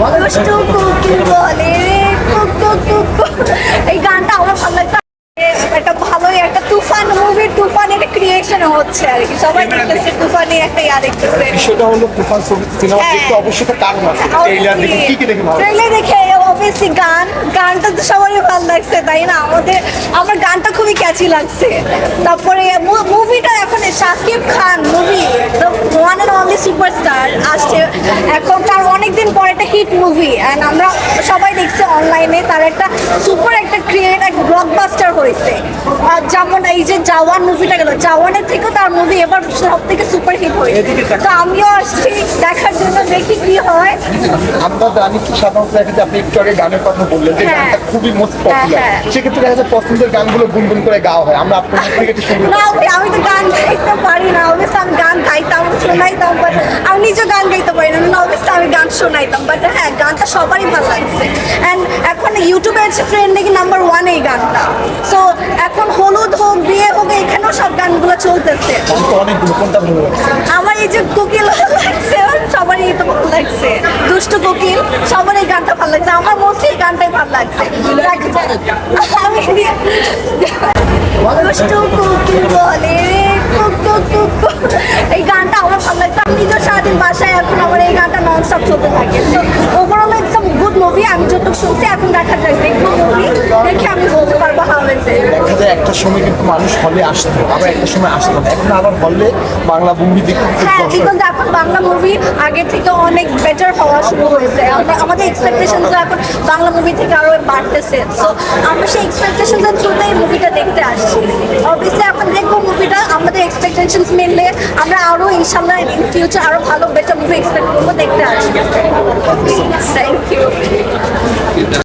দুষ্টু কুকুর বলে রে কুক কুক কুক কুক। এই গানটা আমার ভালো লাগছে। একটা ভালোই একটা তুফান মুভির তুফান একটা ক্রিয়েশন হচ্ছে আর কি। সবাই দেখতেছে তুফানি একটা ইয়া দেখতেছে। বিষয়টা হলো তুফান সিনেমা হ্যাঁ। দেখতে অবশ্যই একটা কারণ আছে। ট্রেইলার দেখে কি কি দেখে ভালো ট্রেলার দেখে অবভিয়াসলি গান। গানটা তো সবারই ভালো লাগছে তাই না? আমাদের আমার গানটা খুবই ক্যাচি লাগছে। তারপরে মুভিটা এখন Shakib Khan movie one and only superstar আসছে। এখন তার অনেকদিন পর একটা হিট মুভি অ্যান্ড আমরা সবাই দেখছি অনলাইনে তার একটা সুপার একটা ক্রিয়েট একটা ব্লকবাস্টার হয়েছে। আর যেমন এই যে জাওয়ান মুভিটা গেল জাওয়ানের থেকেও তার মুভি এবার সব থেকে সুপার হিট হয়েছে তো আমিও আসছি দেখার জন্য দেখি কি হয়। আমরা জানি কি সাধারণত আপনি একটু আগে গানের কথা বললেন যে হ্যাঁ। গানটা খুবই মোস্ট হ্যাঁ, পপুলার হ্যাঁ। সেক্ষেত্রে দেখা যায় পছন্দের গানগুলো গুনগুন করে গাওয়া হয়। আমরা আপনার থেকে শুনতে না আমি আমি তো গান গাইতে পারি না অবশ্যই আমি গান গাইতাম শোনাইতাম বাট আমি নিজে গান গাইতে পারি না। অবশ্যই আমি গান শোনাইতাম বাট হ্যাঁ গানটা সবারই ভালো লাগছে। অ্যান্ড এখন ইউটিউবে আছে ট্রেন্ডিং নাম্বার ওয়ান এই গানটা। সো এখন হলুদ হোক বিয়ে হোক এখানেও সব গানগুলো চলতেছে। আমার এই যে কোকিল ভালো লাগছে সবারই এটা ভালো লাগছে। দুষ্ট কোকিল সবার এই গানটা ভালো লাগছে। আমার মোস্টলি এই গানটাই ভালো লাগছে। আমি দুষ্ট কোকিল বলে রে কুক কুক কুক কুক। এই গানটা আমার ভালো লাগছে আমি নিজেও সারাদিন বাসায় এখন আমার এই গানটা নন স্টপ চলতে থাকে। তো overall it's a good movie আমি যতটুকু শুনছি এখন দেখা যায় দেখব মুভি দেখে আমি বলতে পারব হাউ দেখা একটা সময় কিন্তু মানুষ হলে আসতো আবার একটা সময় আসতো না। এখন আবার হলে বাংলা মুভি দেখতে হ্যাঁ বিকজ এখন বাংলা মুভি আগে থেকে অনেক বেটার হওয়া শুরু হয়েছে। আমাদের এক্সপেকটেশন এখন বাংলা মুভি থেকে আরও বাড়তেছে। সো আমরা সেই এক্সপেকটেশন থ্রুতে এই মুভিটা দেখতে আসছি। অবভিয়াসলি এখন দেখব মুভিটা আমাদের এক্সপেকটেশন মিললে আমরা আরও ইনশাল্লাহ ইন ফিউচার আরও ভালো বেটার মুভি এক্সপেক্ট করব দেখতে আসব। Thank you